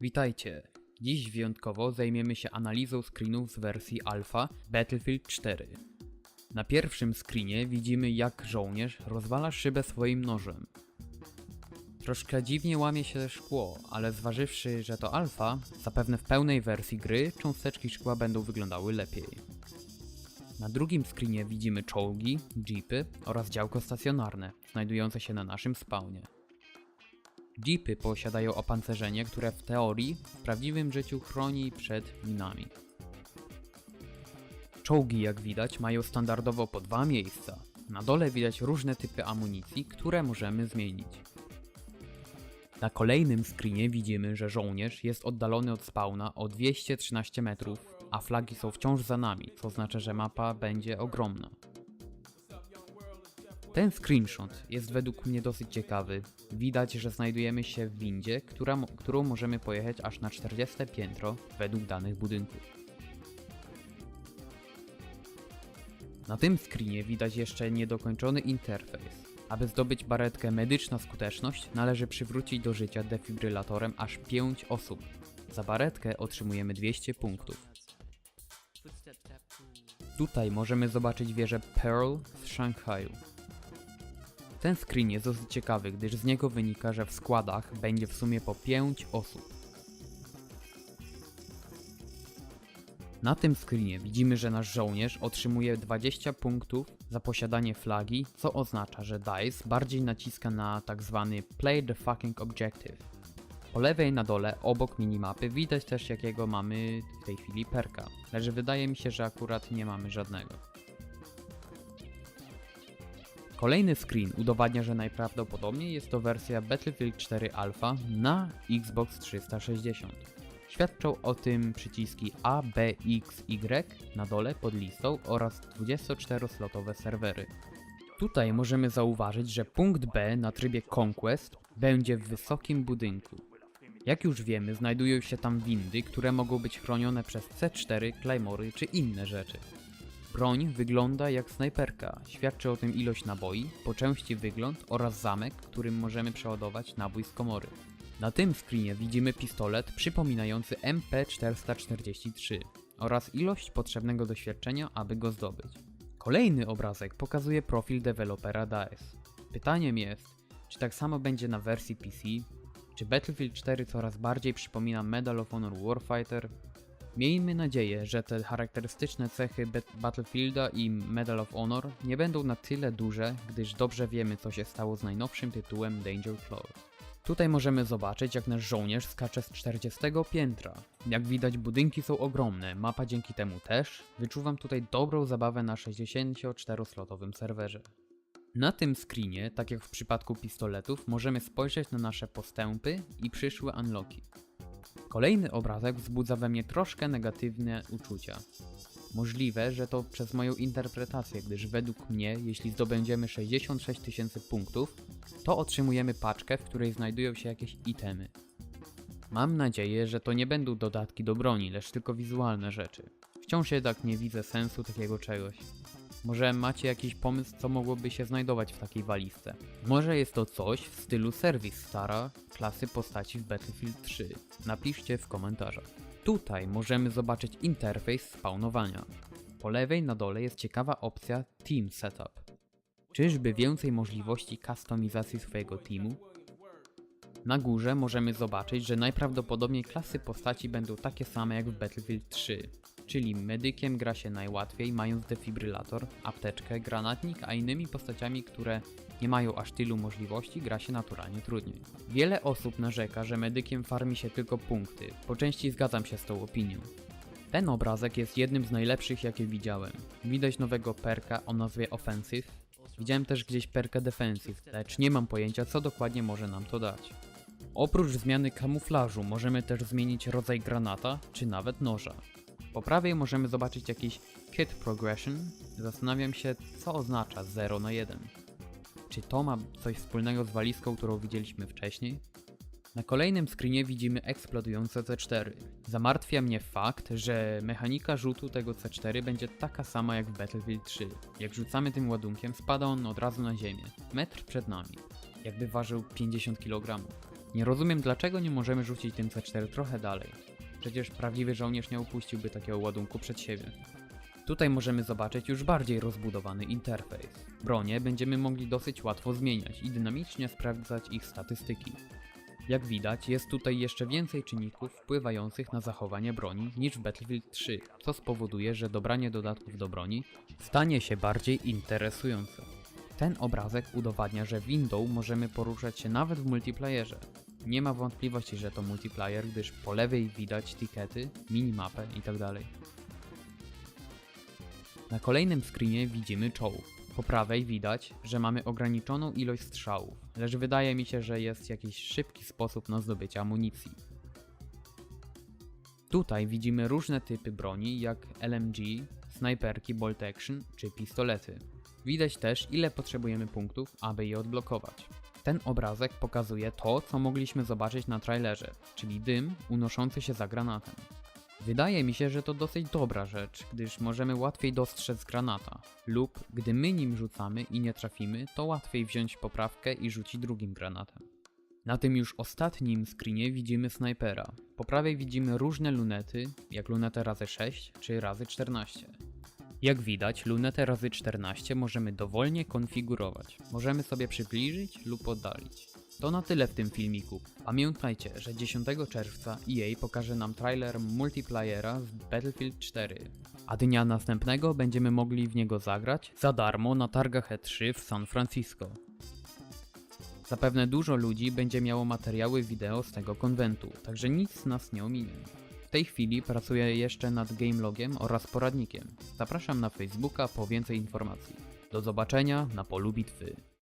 Witajcie! Dziś wyjątkowo zajmiemy się analizą screenów z wersji alpha Battlefield 4. Na pierwszym screenie widzimy jak żołnierz rozwala szybę swoim nożem. Troszkę dziwnie łamie się szkło, ale zważywszy, że to alfa, zapewne w pełnej wersji gry cząsteczki szkła będą wyglądały lepiej. Na drugim screenie widzimy czołgi, jeepy oraz działko stacjonarne, znajdujące się na naszym spawnie. Jeepy posiadają opancerzenie, które w teorii w prawdziwym życiu chroni przed minami. Czołgi, jak widać, mają standardowo po dwa miejsca. Na dole widać różne typy amunicji, które możemy zmienić. Na kolejnym screenie widzimy, że żołnierz jest oddalony od spawna o 213 metrów, a flagi są wciąż za nami, co oznacza, że mapa będzie ogromna. Ten screenshot jest według mnie dosyć ciekawy. Widać, że znajdujemy się w windzie, która, którą możemy pojechać aż na 40 piętro według danych budynków. Na tym screenie widać jeszcze niedokończony interfejs. Aby zdobyć baretkę medyczna skuteczność, należy przywrócić do życia defibrylatorem aż 5 osób. Za baretkę otrzymujemy 200 punktów. Tutaj możemy zobaczyć wieżę Pearl z Szanghaju. Ten screen jest dosyć ciekawy, gdyż z niego wynika, że w składach będzie w sumie po 5 osób. Na tym screenie widzimy, że nasz żołnierz otrzymuje 20 punktów za posiadanie flagi, co oznacza, że DICE bardziej naciska na tak zwany Play the fucking objective. Po lewej na dole, obok minimapy, widać też jakiego mamy w tej chwili perka, lecz wydaje mi się, że akurat nie mamy żadnego. Kolejny screen udowadnia, że najprawdopodobniej jest to wersja Battlefield 4 Alpha na Xbox 360. Świadczą o tym przyciski A, B, X, Y na dole pod listą oraz 24-slotowe serwery. Tutaj możemy zauważyć, że punkt B na trybie Conquest będzie w wysokim budynku. Jak już wiemy, znajdują się tam windy, które mogą być chronione przez C4, Claymory czy inne rzeczy. Broń wygląda jak snajperka, świadczy o tym ilość naboi, po części wygląd oraz zamek, którym możemy przeładować nabój z komory. Na tym screenie widzimy pistolet przypominający MP443 oraz ilość potrzebnego doświadczenia, aby go zdobyć. Kolejny obrazek pokazuje profil dewelopera DICE. Pytaniem jest, czy tak samo będzie na wersji PC? Czy Battlefield 4 coraz bardziej przypomina Medal of Honor Warfighter? Miejmy nadzieję, że te charakterystyczne cechy Battlefielda i Medal of Honor nie będą na tyle duże, gdyż dobrze wiemy co się stało z najnowszym tytułem Danger Close. Tutaj możemy zobaczyć jak nasz żołnierz skacze z 40 piętra. Jak widać budynki są ogromne, mapa dzięki temu też. Wyczuwam tutaj dobrą zabawę na 64-slotowym serwerze. Na tym screenie, tak jak w przypadku pistoletów, możemy spojrzeć na nasze postępy i przyszłe unlocki. Kolejny obrazek wzbudza we mnie troszkę negatywne uczucia. Możliwe, że to przez moją interpretację, gdyż według mnie, jeśli zdobędziemy 66 tysięcy punktów, to otrzymujemy paczkę, w której znajdują się jakieś itemy. Mam nadzieję, że to nie będą dodatki do broni, lecz tylko wizualne rzeczy. Wciąż jednak nie widzę sensu takiego czegoś. Może macie jakiś pomysł, co mogłoby się znajdować w takiej walizce? Może jest to coś w stylu Service Stara klasy postaci w Battlefield 3. Napiszcie w komentarzach. Tutaj możemy zobaczyć interfejs spawnowania. Po lewej na dole jest ciekawa opcja Team Setup. Czyżby więcej możliwości kustomizacji swojego teamu? Na górze możemy zobaczyć, że najprawdopodobniej klasy postaci będą takie same jak w Battlefield 3, czyli medykiem gra się najłatwiej mając defibrylator, apteczkę, granatnik, a innymi postaciami, które nie mają aż tylu możliwości, gra się naturalnie trudniej. Wiele osób narzeka, że medykiem farmi się tylko punkty, po części zgadzam się z tą opinią. Ten obrazek jest jednym z najlepszych jakie widziałem. Widać nowego perka o nazwie Offensive. Widziałem też gdzieś perkę Defensive, lecz nie mam pojęcia co dokładnie może nam to dać. Oprócz zmiany kamuflażu możemy też zmienić rodzaj granata, czy nawet noża. Po prawej możemy zobaczyć jakiś Kit Progression. Zastanawiam się, co oznacza 0 na 1. Czy to ma coś wspólnego z walizką, którą widzieliśmy wcześniej? Na kolejnym screenie widzimy eksplodujące C4. Zamartwia mnie fakt, że mechanika rzutu tego C4 będzie taka sama jak w Battlefield 3. Jak rzucamy tym ładunkiem, spada on od razu na ziemię, metr przed nami, jakby ważył 50 kg. Nie rozumiem dlaczego nie możemy rzucić tym C4 trochę dalej. Przecież prawdziwy żołnierz nie upuściłby takiego ładunku przed siebie. Tutaj możemy zobaczyć już bardziej rozbudowany interfejs. Bronie będziemy mogli dosyć łatwo zmieniać i dynamicznie sprawdzać ich statystyki. Jak widać, jest tutaj jeszcze więcej czynników wpływających na zachowanie broni niż w Battlefield 3, co spowoduje, że dobranie dodatków do broni stanie się bardziej interesujące. Ten obrazek udowadnia, że windą możemy poruszać się nawet w multiplayerze. Nie ma wątpliwości, że to multiplayer, gdyż po lewej widać tikety, minimapę itd. Na kolejnym screenie widzimy czołg. Po prawej widać, że mamy ograniczoną ilość strzałów, lecz wydaje mi się, że jest jakiś szybki sposób na zdobycie amunicji. Tutaj widzimy różne typy broni, jak LMG, snajperki bolt action czy pistolety. Widać też, ile potrzebujemy punktów, aby je odblokować. Ten obrazek pokazuje to, co mogliśmy zobaczyć na trailerze, czyli dym unoszący się za granatem. Wydaje mi się, że to dosyć dobra rzecz, gdyż możemy łatwiej dostrzec granata, lub gdy my nim rzucamy i nie trafimy, to łatwiej wziąć poprawkę i rzucić drugim granatem. Na tym już ostatnim screenie widzimy snajpera. Po prawej widzimy różne lunety, jak lunetę razy 6 czy razy 14. Jak widać, lunetę razy 14 możemy dowolnie konfigurować. Możemy sobie przybliżyć lub oddalić. To na tyle w tym filmiku. Pamiętajcie, że 10 czerwca EA pokaże nam trailer multiplayera z Battlefield 4, a dnia następnego będziemy mogli w niego zagrać za darmo na targach E3 w San Francisco. Zapewne dużo ludzi będzie miało materiały wideo z tego konwentu, także nic nas nie ominie. W tej chwili pracuję jeszcze nad gamelogiem oraz poradnikiem. Zapraszam na Facebooka po więcej informacji. Do zobaczenia na polu bitwy.